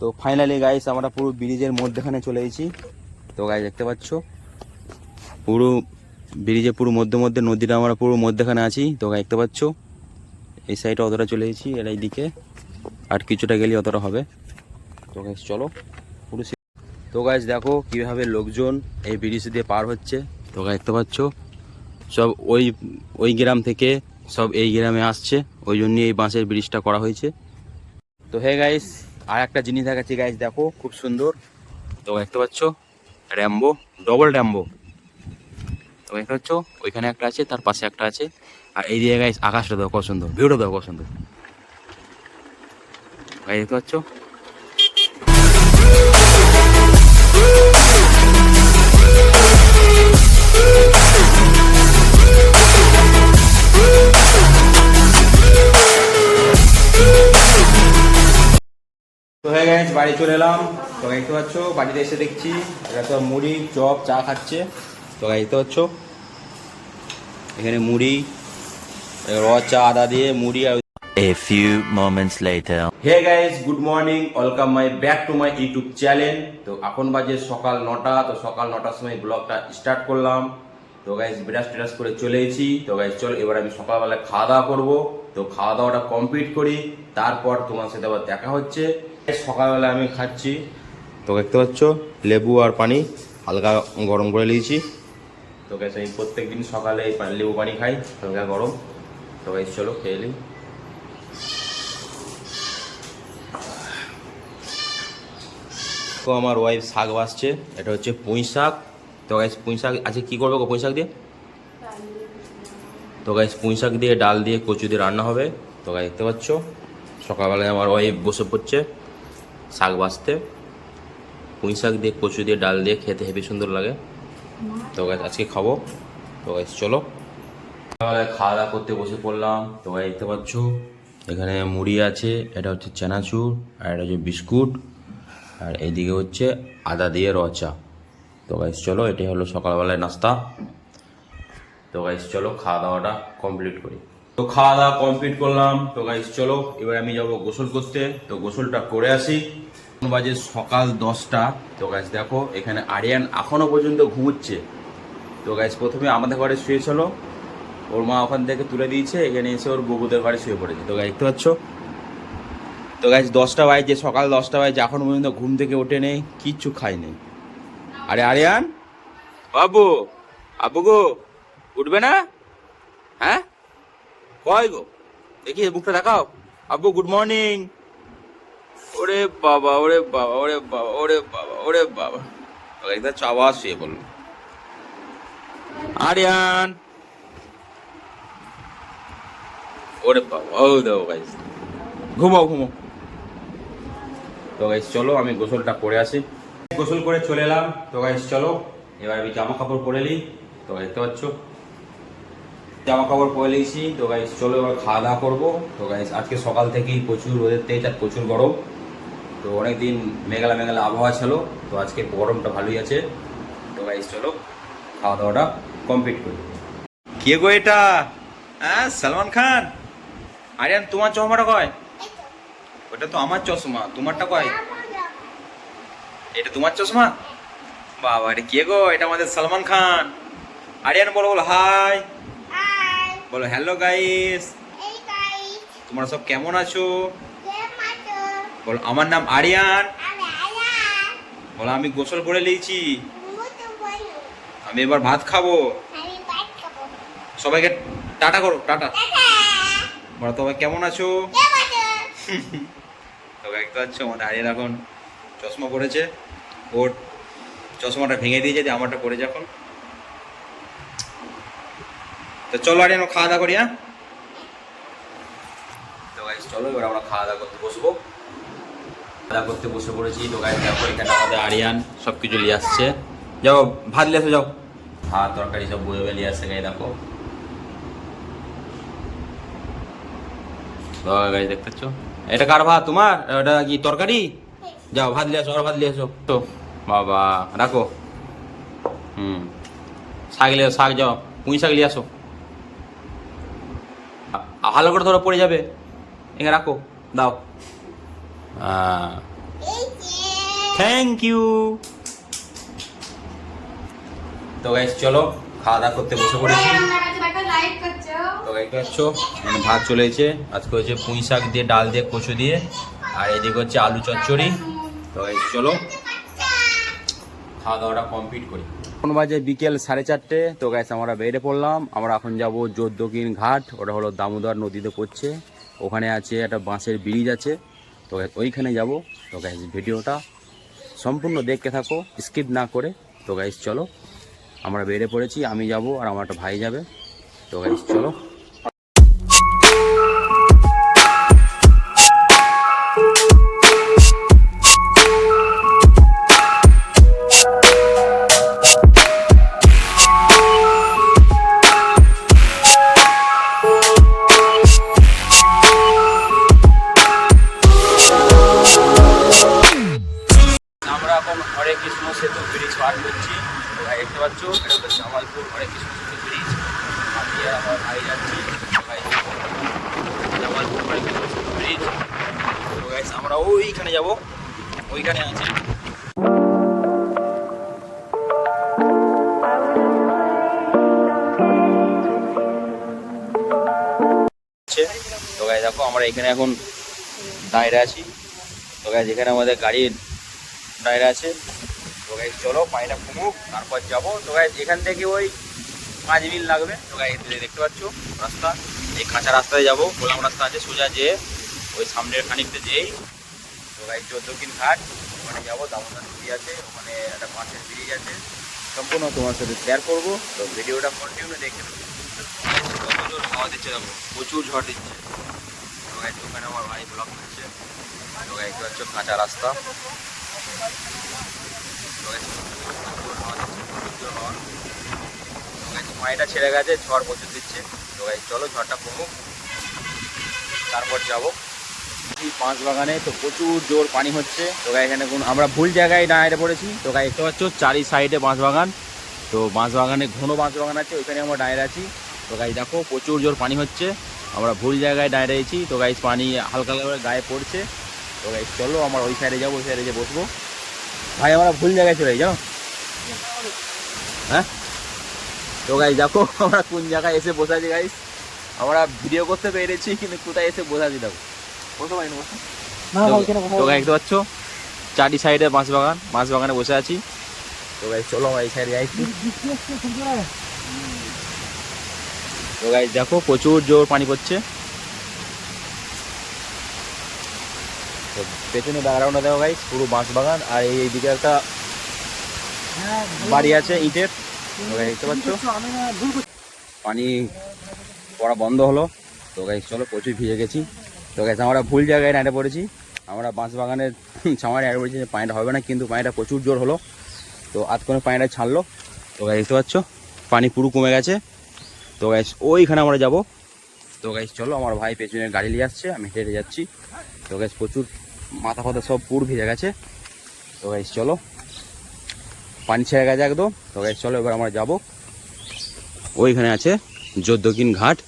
তো finally guys আমরা পুরো ব্রিজের মধ্যেখানে চলে এসেছি। তো গাইস দেখতে পাচ্ছ? পুরো ব্রিজে পুরো মধ্যে মধ্যে নদীটা আমরা পুরো মধ্যেখানে আছি। তো গাইস দেখতে পাচ্ছ? এই সাইডে অতটা চলে এসেছি এর এইদিকে আর কিছুটা গেলে অতটা হবে। তো গাইস চলো, পুরো তো গাইস দেখো কীভাবে লোকজন এই ব্রিজ দিয়ে পার হচ্ছে। তো গাইস দেখতে পাচ্ছ? সব ওই ওই গ্রাম থেকে সব এই গ্রামে আসছে। ওই জন্যই এই বাঁশের ব্রিজটা করা হয়েছে। তো হে গাইস আর একটা জিনিস দেখাচ্ছি গাইজ দেখো, খুব সুন্দর। তো দেখতে পাচ্ছ? র্যাম্বো ডবল র্যাম্বো তো দেখতে পাচ্ছ? ওইখানে একটা আছে, তার পাশে একটা আছে। আর এই দিকে গাইজ আকাশটা দেখো, কত সুন্দর। ভিউটা দেখো, কত সুন্দর। গাইজ দেখতে পাচ্ছ? তো হয়ে গেছে বাড়ি চলে এলাম। তো দেখতে পাচ্ছ? বাড়িতে এসে দেখছি এটা তো মুড়ি চপ চা খাচ্ছে। তো দেখতে পাচ্ছ? এখানে মুড়ি র চা আদা দিয়ে মুড়ি আর A few moments later. Hey guys good morning welcome my back to my YouTube channel তো এখন বাজে সকাল নটা তো সকাল নটার সময় ব্লগটা স্টার্ট করলাম। তো গাইস বিরাস টিরাস করে চলে এসেছি। তো গাইস চল এবার আমি সকালবেলা খাওয়া দাওয়া করব। তো খাওয়া দাওয়াটা কমপ্লিট করি তারপর তোমার সাথে আবার দেখা হচ্ছে। সকালবেলা আমি খাচ্ছি। তো দেখতে পাচ্ছ লেবু আর পানি হালকা গরম করে নিয়েছি। তো গাইস আমি প্রত্যেক দিন সকালে এই লেবু পানি খাই হালকা গরম। তো গাইস চলো খেয়ে নিই তো আমার ওয়াইফ শাক বাসছে এটা হচ্ছে পুঁই শাক। তো গাইস পুঁই শাক আজকে কী করবে পুঁই শাক দিয়ে? তো গাইস পুঁই শাক দিয়ে ডাল দিয়ে কচু দিয়ে রান্না হবে। তো গাইস দেখতে পাচ্ছ সকালবেলায় আমার ওয়াইফ বসে পড়ছে। শাক বাসতে পুঁই শাক দিয়ে, কচু দিয়ে, ডাল দিয়ে খেতে হেবি সুন্দর লাগে। তো গাইস আজকে খাব। তো গাইস চলো। খাওয়া দাওয়া করতে বসে পড়লাম। তো গাইস দেখতে পাচ্ছ, এখানে মুড়ি আছে, এটা হচ্ছে চানাচুর, আর এটা হচ্ছে বিস্কুট, আর এইদিকে হচ্ছে আদা দিয়ে রচা। তো গাইস চলো, এটাই হলো সকালবেলায় নাস্তা। তো গাইস চলো খাওয়া দাওয়াটা কমপ্লিট করি। তো খাওয়া দাওয়া কমপ্লিট করলাম। তো গাইস চলো, এবার আমি যাব গোসল করতে। তো গোসলটা করে আসি। বাজে সকাল দশটা। তো গাইস দেখো, এখানে আরিয়ান এখনও পর্যন্ত ঘুমোচ্ছে। তো গাইস প্রথমে আমাদের ঘরে শুয়েছিল ওর মা ওখান থেকে তুলে দিয়েছে। এখানে এসে ওর বগুদের ঘরে শুয়ে পড়েছে। তো গাইস দেখতে পাচ্ছ? তো গাইজ দশটা বাজে সকাল দশটা বাজে, এখন পর্যন্ত ঘুম থেকে ওঠে নেই, কিচ্ছু খাইনি আরে আরিয়ান? বাবু আবু গো উঠবে না? হ্যাঁ? কয় গো? দেখি, মুখটা দেখাও। আব্বু গুড মর্নিং ওরে বাবা ওরে বাবা ওরে বাবা ওরে বাবা ওরে বাবা। একদম চাওয়া শুয়ে বলল আরিয়ান। ওরে বাবা, ও দেখো গাইজ ঘুমাও ঘুমাও। তো গাইস চলো, আমি গোসলটা করে আসি। গোসল করে চলে এলাম। তো গাইস চলো, এবার আমি জামা কাপড় পরে নিই। তো দেখতে পাচ্ছ? জামা কাপড় পরে নিয়েছি তো গাইস চলো এবার খাওয়া দাওয়া করব। তো গাইস আজকে সকাল থেকেই প্রচুর রোদের তেজ আর প্রচুর গরম। তো অনেকদিন মেঘালা মেঘালা আবহাওয়া ছিল। তো আজকে গরমটা ভালোই আছে। তো গাইস চলো খাওয়া দাওয়াটা কমপ্লিট করি। কে গো এটা? হ্যাঁ সালমান খান? আরিয়ান, তোমার চশমাটা কয়? ওটা তো আমার চশমা, তোমারটা কয়? এটা তোমার চশমা? বাবা এটা কে গো? এটা আমাদের সালমান খান। আরিয়ান বলো বলো হাই বলো হ্যালো গাইস তোমরা সব কেমন আছো? বলো আমার নাম আরিয়ান। বলো আমি গোসল করে নিয়েছি। আমি এবার ভাত খাব। সবাইকে টাটা করো টাটা। বলো তোমার কেমন আছো? tomato, তো দেখতে পাচ্ছ আমাদের আরিয়ান এখন চশমা পরেছে। ওর চশমাটা ভেঙে দিয়েছে দিয়ে আমারটা পড়েছে এখন। তো চলো ও খাওয়া দাওয়া করি হ্যাঁ? চলো, এবার আমরা খাওয়া দাওয়া করতে বসবো। করতে বসে পড়েছি। আরিয়ান সব কিছু নিয়ে আসছে। ভাত নিয়ে যাও। তরকারি সব নিয়ে আসছে দেখতে এটা কার তোমার? কি তরকারি? যাও, ভাত নিয়ে আর ভাত নিয়ে আসো তো, বাবা, রাখো। হুম। শাক নিয়ে শাক, যাও। পুঁই শাক নিয়ে আসো। ভালো করে ধরো, পড়ে যাবে। এখানে রাখো, দাও। থ্যাংক ইউ তো গাইস চলো, খাওয়া দাওয়া করতে বসে পড়েছি। তো গাইস পাচ্ছ মানে ভাত চলে এসেছে। আজকে হচ্ছে পুঁই শাক দিয়ে, ডাল দিয়ে, কচু দিয়ে। আর এদিকে হচ্ছে আলু চচ্চড়ি। তো গাইস চলো, খাওয়া দাওয়াটা কমপ্লিট করি। এখন বাজে বিকেল সাড়ে চারটে। তো গাইস আমরা বেড়ে পড়লাম। আমরা এখন যাব যোদ্দকিন ঘাট। ওটা হলো দামোদর নদীতে পড়ছে। ওখানে আছে একটা বাঁশের ব্রিজ আছে। তো ওইখানে যাব। তো গাইস ভিডিওটা সম্পূর্ণ দেখতে থাকো। স্কিপ না করে। তো গাইস চলো। আমরা বেড়ে পড়েছি। আমি যাব আর আমার একটা ভাই যাবে। তো গাইস চলো। দেখো, আমরা এখানে এখন দাঁড়িয়ে আছি। তো গাই যেখানে আমাদের গাড়ির দাঁড়িয়ে আছে। তো গাই চলো, পানিটা কমুক, তারপর যাব। তো গাই এখান থেকে ওই পাঁচ মিনিট লাগবে। তো গাই দেখতে পাচ্ছ, রাস্তা, এই কাঁচা রাস্তায় যাব। গোলাম রাস্তা আছে, সোজা যেয়ে ওই সামনের খানিকটা যেই তো গাই চোদ্দকিন ঘাট, ওখানে যাব। দামোদর নদী আছে, ওখানে একটা মাছের ব্রিজ আছে। সম্পূর্ণ তোমার সাথে শেয়ার করব। তো ভিডিওটা কন্টিনিউ দেখে নেব দিচ্ছে দেখো, প্রচুর ঝড় দিচ্ছে। তো গাই ওখানে আমার ভাই ব্লগ করছে তো গাই দেখতে পাচ্ছ কাঁচা রাস্তা পানিটা ছেড়ে গেছে ঝড় প্রচুর দিচ্ছে তো গাই চলো ঝড়টা কমুক তারপর যাব পাঁচ বাগানে তো প্রচুর জোর পানি হচ্ছে তো গাই এখানে কোন আমরা ভুল জায়গায় দাঁড়িয়ে পড়েছি তো গাই দেখতে পাচ্ছ চারি সাইডে বাঁশ বাগান তো বাঁশ বাগানে ঘন বাঁশ বাগান আছে ওইখানে আমরা দাঁড়িয়ে আছি তো গাই দেখো, প্রচুর জোর পানি হচ্ছে। আমরা ভুল জায়গায় দাঁড়িয়ে রয়েছি তো গাইস পানি হালকা হালকা করে গায়ে পড়ছে। তো গাইস চলো আমরা ওই সাইডে যাব ওই সাইডে যে বসবো। ভাই আমরা ভুল জায়গায় চলে যাই জানো? হ্যাঁ? তো গাইস দেখো আমরা কোন জায়গায় এসে বসে আছি গাইস আমরা ভিডিও করতে পেরেছি কিন্তু কোথায় এসে বসে আছি দেখো। বসো ভাই বসো। তো গাইস দেখতে পাচ্ছ? চারি সাইডে বাঁশ বাগান বাঁশ বাগানে বসে আছি। তো গাইস চলো আমরা এই সাইডে যাইছি তো গাইস দেখো প্রচুর জোর পানি পড়ছে। তো পেছনে ব্যাকগ্রাউন্ডটা দেখো গাইস পুরো বাঁশ বাগান আর এই এইদিকে একটা বাড়ি আছে ইটের। দেখতে পাচ্ছ? পানি পড়া বন্ধ হলো। তো গাইস চলো প্রচুর ভিজে গেছি। তো গাইস আমরা ভুল জায়গায় নাটে পড়েছি। আমরা বাঁশ বাগানের ছামারে নাটে পড়েছি, পানিটা হবে না, কিন্তু পানিটা প্রচুর জোর হলো। তো আজ কোনো পানিটা ছাড়লো। তো গাইস দেখতে পাচ্ছ? পানি পুরো কমে গেছে। তো গাইস ওইখানে আমরা যাব। তো গাইস চলো, আমার ভাই পেছনে গাড়ি নিয়ে আসছে, আমি হেঁটে যাচ্ছি। তো গাইস প্রচুর মাথা ফাথা সব পুর ভিজে গেছে। তো গাইস চলো। পানি ছেড়ে গেছে একদম। তো গাইস চলো, এবার আমরা যাব। ওইখানে আছে যোদ্দকিন ঘাট।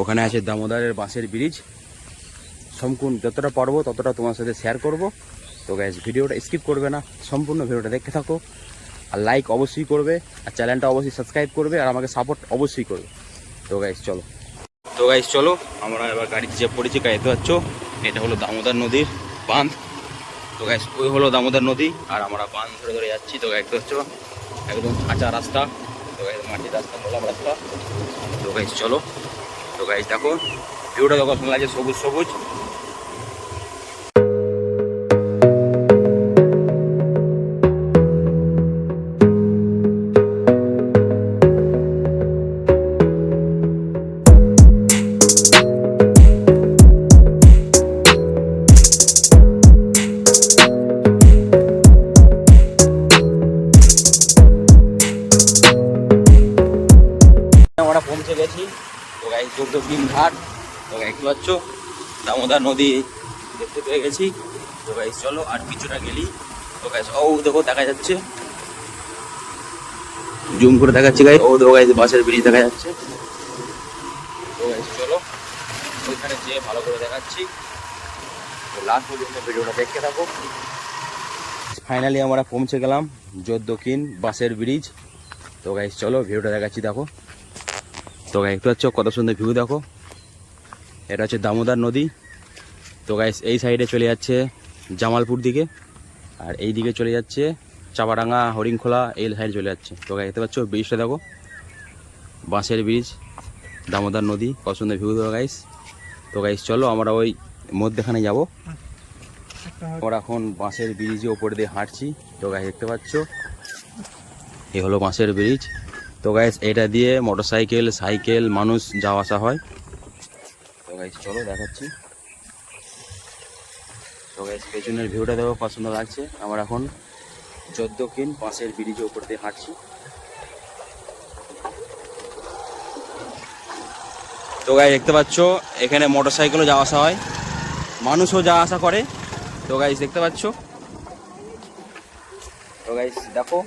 ওখানে আছে দামোদরের বাঁশের ব্রিজ। সম্পূর্ণ যতটা পারব, ততটা তোমার সাথে শেয়ার করব। তো গাইস ভিডিওটা স্কিপ করবে না। সম্পূর্ণ ভিডিওটা দেখতে থাকো। আর লাইক অবশ্যই করবে। আর চ্যানেলটা অবশ্যই সাবস্ক্রাইব করবে। আর আমাকে সাপোর্ট অবশ্যই করবে। তো গাইস চলো। তো গাইস চলো, আমরা এবার গাড়িতে যে পড়েছি গাইতে পাচ্ছ এটা হলো দামোদর নদীর বাঁধ। তো গাইস ওই হলো দামোদর নদী, আর আমরা বাঁধ ধরে ধরে যাচ্ছি। তো গাইতে পাচ্ছ? একদম কাঁচা রাস্তা। তো গাইস মাটির রাস্তা গোলাম রাস্তা। তো গাইস চলো। তো গাইস দেখো, ভিউটা দেখো লাগছে সবুজ সবুজ। ঘাট। তো কি পাচ্ছ, দামোদর নদী দেখতে পেয়ে গেছি। তো গাই চলো আর কিছুটা গেলি। তো গাই ও দেখো, দেখা যাচ্ছে। জুম করে দেখাচ্ছি গাই ও দেখো গাই বাসের ব্রিজ দেখা যাচ্ছে। তো গাই চলো। ওইখানে যেয়ে ভালো করে দেখাচ্ছি। তো লাস্ট পর্যন্ত ভিডিওটা দেখতে থাকো। ফাইনালি আমরা পৌঁছে গেলাম দক্ষিণ বাসের ব্রিজ। তো গাইস চলো ভিউটা দেখাচ্ছি, দেখো। তো গাইস একটু হচ্ছে কত সুন্দর ভিউ দেখো। এটা হচ্ছে দামোদর নদী। তো গাইস এই সাইডে চলে যাচ্ছে জামালপুর দিকে, আর এই দিকে চলে যাচ্ছে চাপাডাঙ্গা হরিংখোলা এই সাইডে চলে যাচ্ছে। তো গাই দেখতে পাচ্ছ ব্রিজটা দেখো, বাঁশের ব্রিজ দামোদর নদী কত সুন্দর ভিউ দেখো গাইস তো গাইস চলো আমরা ওই মধ্যেখানে যাব। আমরা এখন বাঁশের ব্রিজে ওপর দিয়ে হাঁটছি। তো গাইস দেখতে পাচ্ছ এই হলো বাঁশের ব্রিজ তো গাইস এটা দিয়ে মোটরসাইকেল সাইকেল মানুষ যাওয়া আসা হয়। তো গাইস চলো দেখাচ্ছি। তো গাইস পেছনের ভিউটা দেখো কত সুন্দর লাগছে। আমরা এখন চোদ্দক্ষিণ বাঁশের ব্রিজে ওপর দিয়ে হাঁটছি। তো গাই দেখতে পাচ্ছ, এখানে মোটর মোটরসাইকেলও যাওয়া আসা হয়। মানুষও যাওয়া আসা করে। তো গাইস দেখতে পাচ্ছ? তো গাইস দেখো,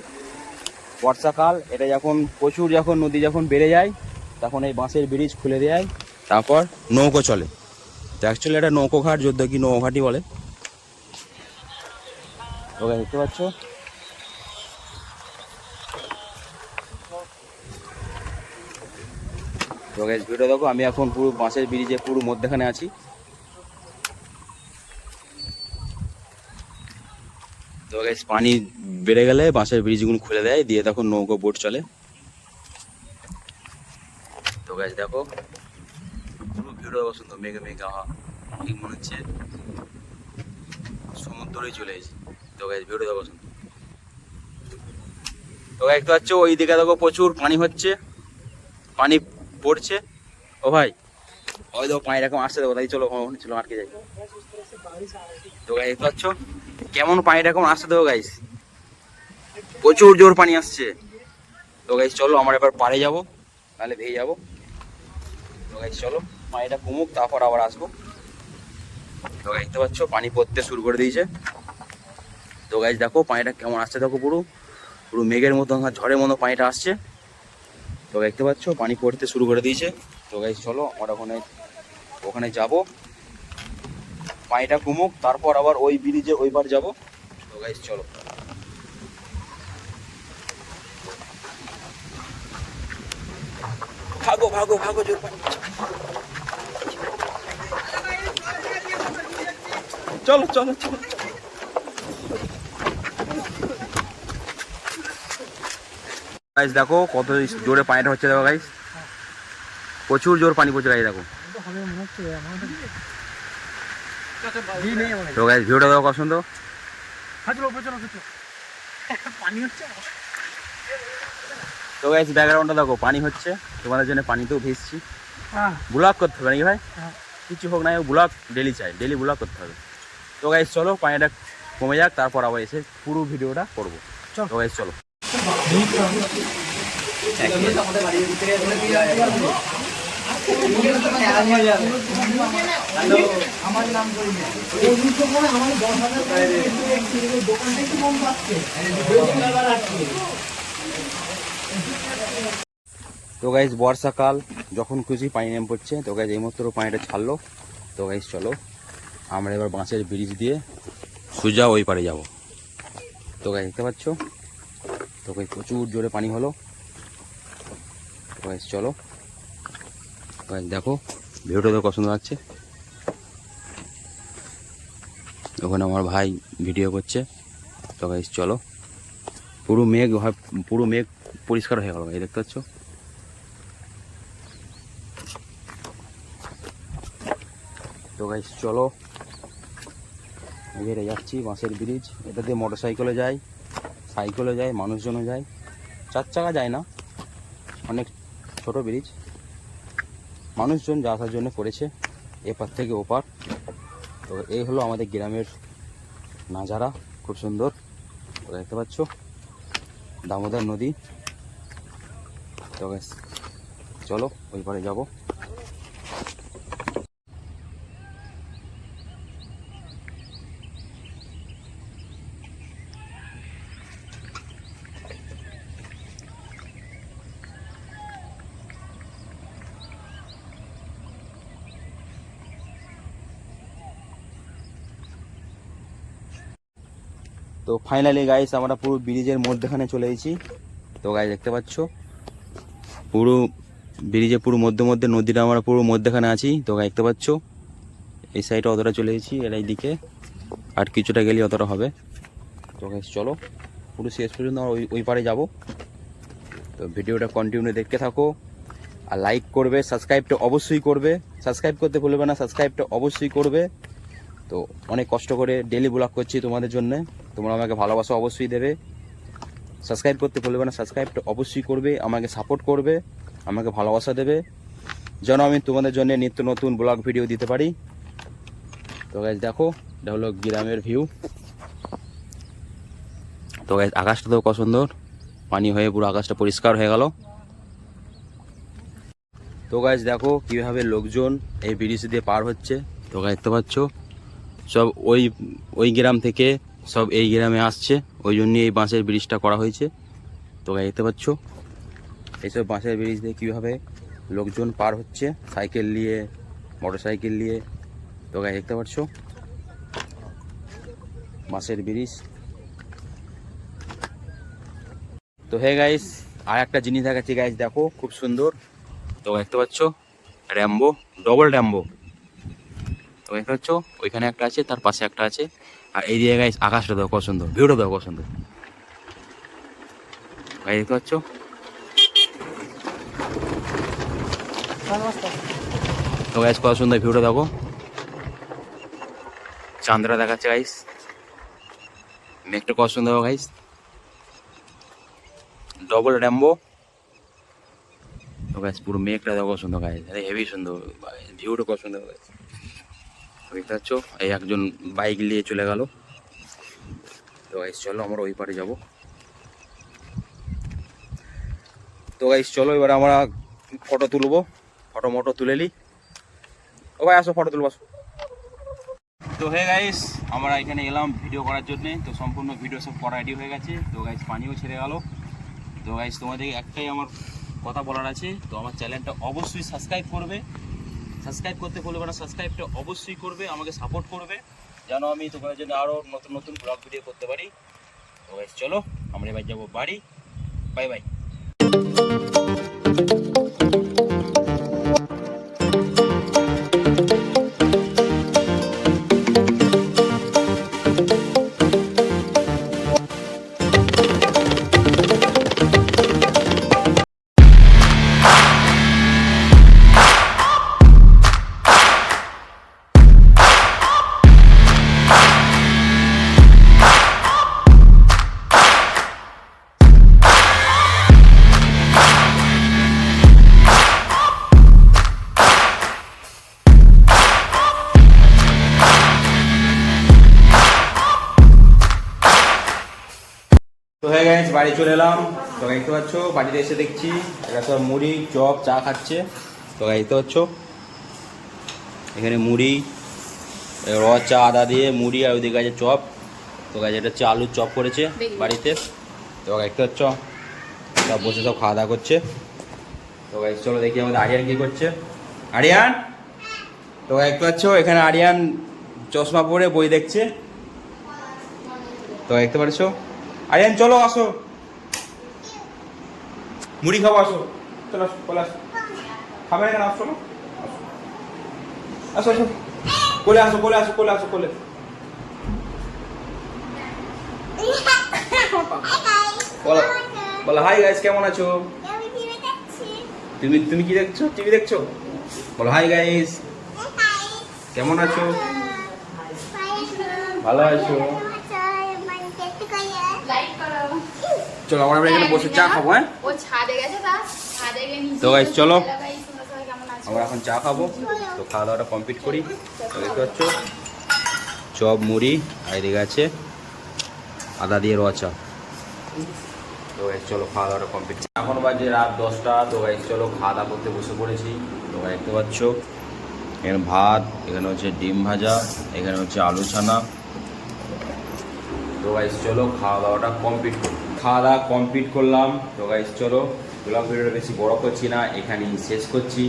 বর্ষাকাল, এটা যখন, প্রচুর যখন নদী যখন বেড়ে যায়, তখন এই বাঁশের ব্রিজ খুলে দেয়। তারপর নৌকো চলে। তো অ্যাকচুয়ালি এটা নৌকো ঘাট যদ্য কি নৌকো ঘাটই বলে। গাইস দেখতে পাচ্ছ? তো গাইস ভিডিও দেখো, আমি এখন পুরো বাঁশের ব্রিজে পুরো মধ্যেখানে আছি। তো গাইস পানি বেড়ে গেলে বাঁশের ব্রিজগুলো খুলে দেয়, দিয়ে তখন নৌকো বোট চলে। তো গাইস দেখো পুরো ভিড় দেখো সুন্দর মেঘে মেঘে আহা ঠিক মনে হচ্ছে সমুদ্রেই চলে এসেছি। তো গাইস ভিড় দেখো সুন্দর তো দেখতে পাচ্ছ, ওই দিকে দেখো প্রচুর পানি হচ্ছে, পানি পড়ছে। ও ভাই, ওই দেখো পানি এরকম আসছে, দেখো, তাই চলো ওখানে চলো, আটকে যাই। তো গাইস দেখতে পাচ্ছ, কেমন পানিটা এখন আসছে দেখো গাইস প্রচুর জোর পানি আসছে। তো গাইস চলো, আমরা এবার পাড়ে যাব তাহলে ভেয়ে যাব। তো গাইস চলো। পানিটা কমুক, তারপর আবার আসব। তো দেখতে পাচ্ছ, পানি পড়তে শুরু করে দিয়েছে। তো গাইস দেখো, পানিটা কেমন আসছে, দেখো পুরো। পুরো মেঘের মতো আর ঝড়ের মতো পানিটা আসছে। তো দেখতে পাচ্ছ, পানি পড়তে শুরু করে দিয়েছে। তো গাইস চলো, আমরা ওখানে ওখানে যাব। পানিটা কমুক, তারপর আবার ওই ব্রিজে ওইবার যাব। তো গাইস চলো। ভাগো ভাগো ভাগো, জোর চলো চলো চলো। গাইস দেখো কত জোরে পানিটা হচ্ছে দেখো গাইস প্রচুর জোর পানি পড়ছে গাইস দেখো। তো গাইস ভিডিওটা দেখো সুন্দর। তো গাইস ব্যাকগ্রাউন্ডটা দেখো পানি হচ্ছে। তোমাদের জন্য পানিতেও ভিজছি। ব্লগ করতে হবে নাকি ভাই? কিছু হোক না ব্লগ ডেলি চাই। ডেলি ব্লগ করতে হবে। তো গাইস চলো পানিটা কমে যাক তারপর আবার এসে পুরো ভিডিওটা করব। তো গাইস চলো। তো গাইস বর্ষাকাল যখন খুশি পানি নেমে পড়ছে তো গাইস এইমাত্র পানিটা ছাড়লো। তো গাইস চলো। আমরা এবার বাঁশের ব্রিজ দিয়ে সোজা ওই পারে যাব। তো গাইস দেখতে পাচ্ছ? তো গাইস প্রচুর জোরে পানি হলো। গাইস, চলো। দেখো ভিডিওটা তো পছন্দ লাগছে? ওখানে আমার ভাই ভিডিও করছে। তো গাইস, চলো। পুরো মেঘ পুরো মেঘ পরিষ্কার হয়ে গেল এই দেখতে পাচ্ছ? তো গাইস, চলো। এবারে যাচ্ছি, বাঁশের ব্রিজ এটা দিয়ে মোটর সাইকেলে যায় সাইকেলে যায় মানুষজনও যায় চার চাকা যায় না, অনেক ছোট ব্রিজ মানুষজন যা আসার জন্য করেছে, এপার থেকে ওপার। তো এই হলো আমাদের গ্রামের নাজারা, খুব সুন্দর। দেখতে পাচ্ছ, দামোদর নদী। তো চলো, ওই পারে যাব। তো ফাইনালি গাইস আমরা পুরো ব্রিজের মধ্যখানে চলে এসেছি। তো গাইস দেখতে পাচ্ছ? পুরো ব্রিজে পুরো মধ্যে মধ্যে নদীটা আমরা পুরো মধ্যখানে আছি। তো গাই দেখতে পাচ্ছ? এই সাইডে অতটা চলে এসেছি, এর এই দিকে আর কিছুটা গেলে অতটা হবে। তো গাইস চলো, পুরো শেষ পর্যন্ত আমরা ওই ওই পারে যাব। তো ভিডিওটা কন্টিনিউ দেখতে থাকো। আর লাইক করবে সাবস্ক্রাইবটা অবশ্যই করবে। সাবস্ক্রাইব করতে ভুলবে না সাবস্ক্রাইবটা অবশ্যই করবে। তো অনেক কষ্ট করে ডেলি ব্লগ করছি তোমাদের জন্য। তোমরা আমাকে ভালোবাসা অবশ্যই দেবে। সাবস্ক্রাইব করতে ভুলবে না সাবস্ক্রাইবটা অবশ্যই করবে, আমাকে সাপোর্ট করবে, আমাকে ভালোবাসা দেবে। যেন আমি তোমাদের জন্য নিত্য নতুন ব্লগ ভিডিও দিতে পারি। তো গাইজ দেখো, এটা হলো গ্রামের ভিউ তো গাইজ আকাশটা তো কত সুন্দর। পানি হয়ে পুরো আকাশটা পরিষ্কার হয়ে গেল। তো গাইজ দেখো কীভাবে লোকজন এই ব্রিজ দিয়ে পার হচ্ছে। তো দেখতে পাচ্ছ? সব ওই ওই গ্রাম থেকে সব এই গ্রামে আসছে। ওই জন্য এই বাঁশের ব্রিজটা করা হয়েছে। তো দেখতে পাচ্ছ। এইসব বাঁশের ব্রিজ দিয়ে কীভাবে লোকজন পার হচ্ছে, সাইকেল নিয়ে মোটর সাইকেল নিয়ে তো গাইজ দেখতে পাচ্ছ। বাঁশের ব্রিজ। তো হে গাইস, আর একটা জিনিস দেখাচ্ছি গাইস, দেখো, খুব সুন্দর। তো দেখতে পাচ্ছ, র্যাম্বো, ডবল র্যাম্বো। তো দেখতে পাচ্ছ ওইখানে একটা আছে, তার পাশে একটা আছে। আর এই দিকে গাইস আকাশটা দেখো কত সুন্দর ভিউটা দেখো কত সুন্দর। গাইস দেখতে পাচ্ছ তো গাইস কত সুন্দর ভিউটা দেখো। চান্দ্রা দেখাচ্ছে গাইস মেঘটা কত সুন্দর গাইস ডবল র্যাম্বো তো গাছ পুরো মেঘটা দেখো সুন্দর গাইস হেভি সুন্দর। ভিউটা কত সুন্দর গাছ দেখতে পাচ্ছ এই একজন বাইক নিয়ে চলে গেল। তো গাইস চলো আমরা ওই পারে যাব। তো গাইস চলো এবার আমরা ফটো তুলবো। ফটো মটো তুলে নি। ও ভাই, আসো ফটো তুলবো, আসো। তো হে গাইস আমরা এখানে এলাম ভিডিও করার জন্য। তো সম্পূর্ণ ভিডিও সব করা রেডি হয়ে গেছে। তো গাইস পানিও ছেড়ে গেল। তো গাইস তোমাদের একটাই আমার কথা বলার আছে। তো আমার চ্যানেলটা অবশ্যই সাবস্ক্রাইব করবে। সাবস্ক্রাইব করতে ভুলবে না, সাবস্ক্রাইবটা অবশ্যই করবে, আমাকে সাপোর্ট করবে, যেন আমি তোমাদের জন্য আরও নতুন নতুন ব্লগ ভিডিও করতে পারি। তো চলো, আমরা এবার যাব বাড়ি। বাই বাই তো হয়ে গেছে বাড়ি চলে এলাম। তো দেখতে পাচ্ছ? বাড়িতে এসে দেখছি এরা সব মুড়ি চপ চা খাচ্ছে। তো দেখতে পাচ্ছ? এখানে মুড়ি র চা আদা দিয়ে মুড়ি আর ওইদিকে আছে চপ। তো গাছ এটা হচ্ছে আলুর চপ করেছে বাড়িতে। তো দেখতে পাচ্ছ? সব বসে সব খাওয়া দাওয়া করছে। তো গাছ চলো দেখি আমাদের আরিয়ান কি করছে। আরিয়ান? তো দেখতে পাচ্ছ? এখানে আরিয়ান চশমা পরে বই দেখছে। তো দেখতে পারছ আরিয়ান চলো আসো। মুড়ি খাব আসো। চলো আসো কোলে আসো। খাবে না আসো চলো। আসো আসো। কোলে আসো কোলে আসো কোলে আসো কোলে। বলো বলো হাই গাইস কেমন আছো? তুমি তুমি কি দেখছ? টিভি দেখছ? বলো হাই গাইস কেমন আছো। ভালো আছো লাইক করো চলো আমরা এখানে বসে চা খাব হ্যাঁ? ও ছাদে গেছে তা ছাদে গিয়ে তো guys, চলো। আমরা এখন চা খাব তো খাওয়া দাওয়াটা কমপ্লিট করি। তো দেখতে পাচ্ছ চপ মুড়ি আর এদিকে আছে আদা দিয়ে রোয়া চা। তো চলো খাওয়া দাওয়াটা কমপ্লিট এখন বাজে রাত দশটা তো guys, চলো খাওয়া দাওয়া করতে বসে পড়েছি। তো দেখতে পাচ্ছ এখানে ভাত এখানে হচ্ছে ডিম ভাজা এখানে হচ্ছে আলু ছানা। তো গাইস চলো খাওয়া দাওয়াটা কমপ্লিট করি। খাওয়া দাওয়া কমপ্লিট করলাম। তো গাইস চলো ব্লগ ভিডিওটা বেশি বড় করছি না, এখানেই শেষ করছি।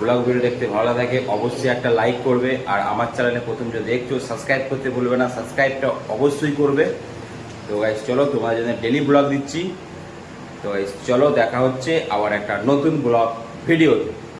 ব্লগ ভিডিও দেখতে ভালো লাগে অবশ্যই একটা লাইক করবে। আর আমার চ্যানেলে প্রথম যে দেখছ সাবস্ক্রাইব করতে ভুলবে না সাবস্ক্রাইবটা অবশ্যই করবে। তো গাইস চলো তোমার জন্য ডেলি ব্লগ দিচ্ছি। তো গাইস চলো, দেখা হচ্ছে আবার একটা নতুন ব্লগ ভিডিওতে